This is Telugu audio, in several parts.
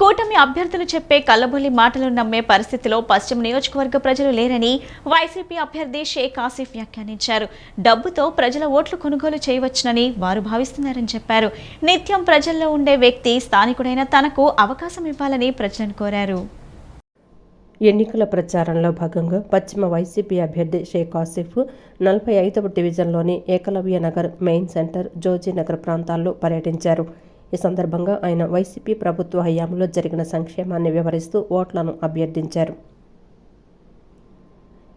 కూటమి అభ్యర్థులు చెప్పే కల్లబొల్లి మాటలు నమ్మే పరిస్థితిలో పశ్చిమ నియోజకవర్గ ప్రజలు లేరని వైసీపీ అభ్యర్థి షేక్ ఆసిఫ్ వ్యాఖ్యానించారు. డబ్బుతో ప్రజల ఓట్లు కొనుగోలు చేయవచ్చునని వారు భావిస్తున్నారని చెప్పారు. నిత్యం ప్రజల్లో ఉండే వ్యక్తి స్థానికుడైన తనకు అవకాశం ఇవ్వాలని ప్రజలను కోరారు. ఎన్నికల ప్రచారంలో భాగంగా పశ్చిమ వైసీపీ అభ్యర్థి షేక్ ఆసిఫ్ నలభై ఐదవ డివిజన్లోని ఏకలవ్య నగర్ మెయిన్ సెంటర్ జోజీనగర్ ప్రాంతాల్లో పర్యటించారు. ఈ సందర్భంగా ఆయన వైసీపీ ప్రభుత్వ హయాంలో జరిగిన సంక్షేమాన్ని వివరిస్తూ ఓట్లను అభ్యర్థించారు.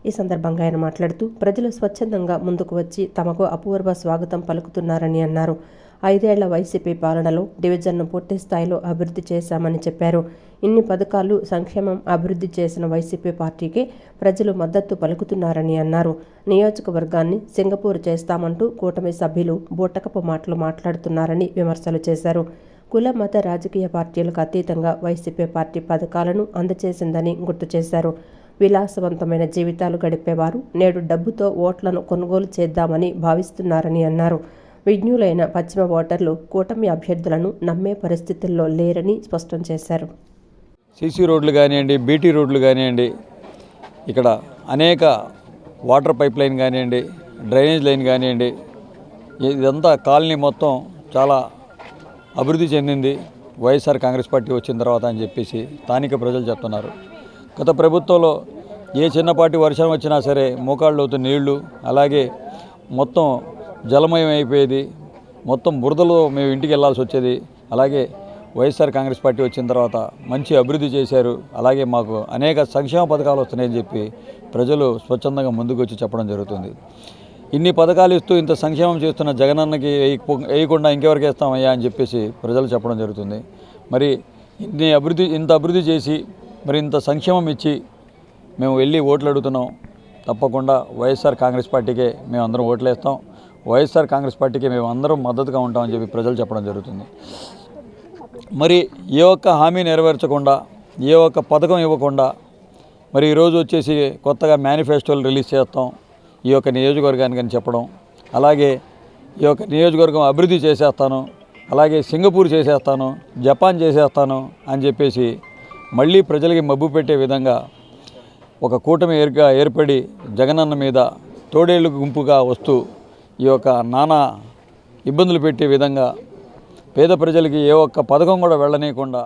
ఈ సందర్భంగా ఆయన మాట్లాడుతూ ప్రజలు స్వచ్ఛందంగా ముందుకు వచ్చి తమకు అపూర్వ స్వాగతం పలుకుతున్నారని అన్నారు. ఐదేళ్ళ వైసీపీ పాలనలో డివిజన్ను పూర్తి స్థాయిలో అభివృద్ధి చేశామని చెప్పారు. ఇన్ని పథకాలు సంక్షేమం అభివృద్ధి చేసిన వైసీపీ పార్టీకి ప్రజలు మద్దతు పలుకుతున్నారని అన్నారు. నియోజకవర్గాన్ని సింగపూర్ చేస్తామంటూ కూటమి సభ్యులు బూటకపు మాటలు మాట్లాడుతున్నారని విమర్శలు చేశారు. కుల మత రాజకీయ పార్టీలకు అతీతంగా వైసీపీ పార్టీ పథకాలను అందజేసిందని గుర్తు చేశారు. విలాసవంతమైన జీవితాలు గడిపేవారు. నేడు డబ్బుతో ఓట్లను కొనుగోలు చేద్దామని భావిస్తున్నారని అన్నారు. విజ్ఞులైన పశ్చిమ ఓటర్లు కూటమి అభ్యర్థులను నమ్మే పరిస్థితుల్లో లేరని స్పష్టం చేశారు. సీసీ రోడ్లు కానివ్వండి బీటీ రోడ్లు కానివ్వండి ఇక్కడ అనేక వాటర్ పైప్ లైన్ కానివ్వండి డ్రైనేజ్ లైన్ కానివ్వండి ఇదంతా కాలనీ మొత్తం చాలా అభివృద్ధి చెందింది. వైఎస్ఆర్ కాంగ్రెస్ పార్టీ వచ్చిన తర్వాత అని చెప్పేసి స్థానిక ప్రజలు చెప్తున్నారు. గత ప్రభుత్వంలో ఏ చిన్నపాటి వర్షం వచ్చినా సరే మోకాళ్ళు అవుతున్న నీళ్ళు అలాగే మొత్తం జలమయం అయిపోయేది. మొత్తం బురదలో మేము ఇంటికి వెళ్ళాల్సి వచ్చేది. అలాగే వైఎస్ఆర్ కాంగ్రెస్ పార్టీ వచ్చిన తర్వాత మంచి అభివృద్ధి చేశారు. అలాగే మాకు అనేక సంక్షేమ పథకాలు వస్తున్నాయని చెప్పి ప్రజలు స్వచ్ఛందంగా ముందుకు వచ్చి చెప్పడం జరుగుతుంది. ఇన్ని పథకాలు ఇస్తూ ఇంత సంక్షేమం చేస్తున్న జగనన్నకి వేయకుండా ఇంకెవరికి వేస్తామయ్యా అని చెప్పేసి ప్రజలు చెప్పడం జరుగుతుంది. మరి ఇన్ని అభివృద్ధి ఇంత అభివృద్ధి చేసి మరి ఇంత సంక్షేమం ఇచ్చి మేము వెళ్ళి ఓట్లు అడుగుతున్నాం. తప్పకుండా వైఎస్ఆర్ కాంగ్రెస్ పార్టీకే మేము అందరం ఓట్లేస్తాం వైఎస్ఆర్ కాంగ్రెస్ పార్టీకి మేము అందరం మద్దతుగా ఉంటామని చెప్పి ప్రజలు చెప్పడం జరుగుతుంది. మరి ఏ ఒక్క హామీ నెరవేర్చకుండా ఏ ఒక్క పథకం ఇవ్వకుండా మరి ఈరోజు వచ్చేసి కొత్తగా మేనిఫెస్టోలు రిలీజ్ చేస్తాం. ఈ యొక్క నియోజకవర్గానికి అని చెప్పడం అలాగే ఈ యొక్క నియోజకవర్గం అభివృద్ధి చేసేస్తాను అలాగే సింగపూర్ చేసేస్తాను జపాన్ చేసేస్తాను అని చెప్పేసి మళ్ళీ ప్రజలకి మబ్బు పెట్టే విధంగా ఒక కూటమి ఏర్గా ఏర్పడి జగనన్న మీద తోడేళ్ళు గుంపుగా వస్తూ ఈ యొక్క నానా ఇబ్బందులు పెట్టే విధంగా పేద ప్రజలకి ఏ ఒక్క పథకం కూడా వెళ్ళనీయకుండా